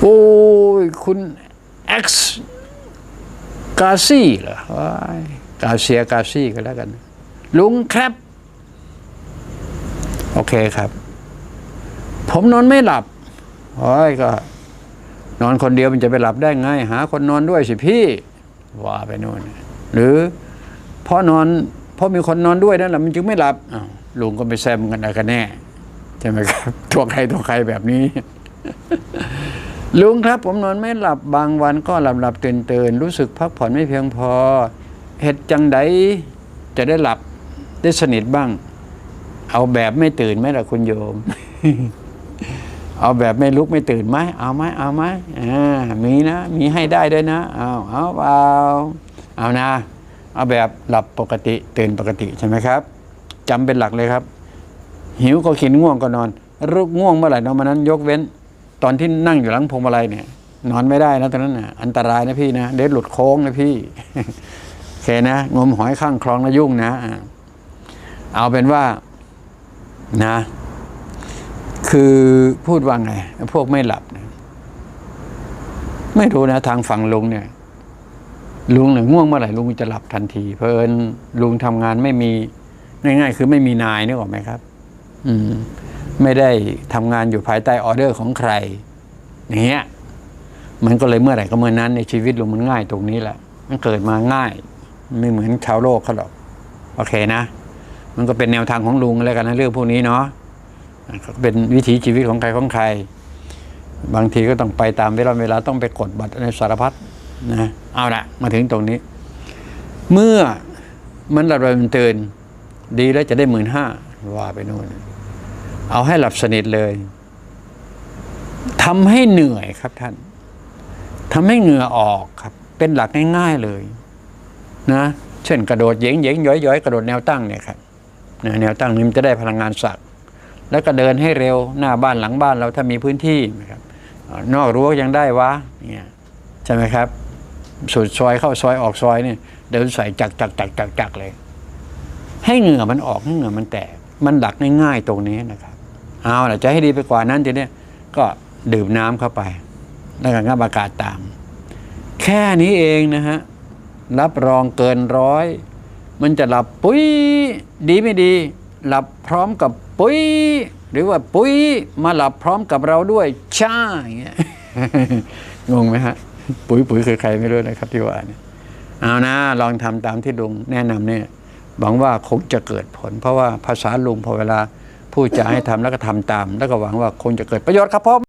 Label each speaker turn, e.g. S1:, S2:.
S1: โอ้ย คุณ X กาซี่เหรอกาเซียกาซี่ก็แล้วกัน ลุงครับ โอเคครับ ผมนอนไม่หลับโอ้ยก็ นอนคนเดียวมันจะไปหลับได้ไง หา คนนอนด้วยสิพี่ ว่าไปโน่น หรือเพราะนอนเพราะมีคนนอนด้วยนั่นแหละมันจึงไม่หลับลุงก็ไปแซมกันอะไรกันแน่ใช่ไหมครับตัวใครตัวใครแบบนี้ ลุงครับผมนอนไม่หลับบางวันก็หลับหลับตื่นตื่นรู้สึกพักผ่อนไม่เพียงพอเหตุจังใดจะได้หลับได้สนิทบ้าง เอาแบบไม่ตื่นไหมล่ะคุณโยม เอาแบบไม่ลุกไม่ตื่นไหมเอาไหมเอาไหมอ่ามีนะ มีให้ได้ด้วยนะเอาเอาเอาเอานะ เอาแบบหลับปกติตื่นปกติใช่ไหมครับจำเป็นหลักเลยครับ หิวก็กินง่วงก็นอนรุกง่วงเมื่อไหร่นอนมานั้นยกเว้น ตอนที่นั่งอยู่หลังพวงมาลัยเนี่ย นอนไม่ได้นะตอนนั้นนะอันตรายนะพี่นะเด็ดหลุดโค้งนะพี่โอเคนะงมหอยข้างคลองนะยุ่งนะเอาเป็นว่านะ คือพูดว่าไง พวกไม่หลับนะไม่รู้นะ ทางฝั่งลุงเนี่ย ลุงเนี่ยง่วงเมื่อไหร่ลุงจะหลับทันที เพลินลุงทำงานไม่มีง่ายๆคือไม่มีนายนึกออกไหมครับ อืม ไม่ได้ทำงานอยู่ภายใต้ออเดอร์ของใคร อย่างเงี้ยมันก็เลยเมื่อไหร่ก็เมื่อนั้นในชีวิตลุงมันง่ายตรงนี้แหละ มันเกิดมาง่าย ไม่เหมือนชาวโลกเขาหรอกโอเคนะ มันก็เป็นแนวทางของลุงแล้วกันนะเรื่องพวกนี้เนาะก็เป็นวิถีชีวิตของใครของใคร บางทีก็ต้องไปตามเวลาเวลาต้องไปกดบัตรในสารพัดนะเอาละมาถึงตรงนี้ เมื่อมันหลับมันเตื่นดีแล้วจะได้หมื่นห้าว่าไปโน่น เอาให้หลับสนิทเลยทำให้เหนื่อยครับท่านทำให้เหงื่อออกครับ เป็นหลักง่ายๆเลย นะ เช่นกระโดดเหยงเหยงย้อยย้อยกระโดดแนวตั้งเนี่ยครับนะแนวตั้งนี้มันจะได้พลังงานสักแล้วก็เดินให้เร็วหน้าบ้านหลังบ้านเราถ้ามีพื้นที่นะครับนอกรั้วยังได้วะเนี่ยใช่ไหมครับสุดซอยเข้าซอยออกซอยเนี่ยเดินใส่จักจักจักจักจักเลย ให้เหงื่อมันออกให้เหงื่อมันแตกมันดักง่ายๆตรงนี้นะครับ เอาล่ะจะให้ดีไปกว่านั้นทีเนี้ยก็ดื่มน้ำเข้าไป แล้วก็งับอากาศตาม แค่นี้เองนะฮะ รับรองเกินร้อย มันจะหลับปุ้ยดีไม่ดี หลับพร้อมกับปุ้ยหรือว่าปุ้ยมาหลับพร้อมกับเราด้วยช่าอย่างเงี้ยงงไหมฮะ ปุ๋ยปุ๋ยคือใครไม่รู้นะครับที่ว่าเนี่ยเอานะลองทำตามที่ลุงแนะนำเนี่ยหวังว่าคงจะเกิดผล เพราะว่าภาษาลุงพอเวลา ผู้จะให้ทำแล้วก็ทำตาม แล้วก็หวังว่าคงจะเกิดประโยชน์ครับผม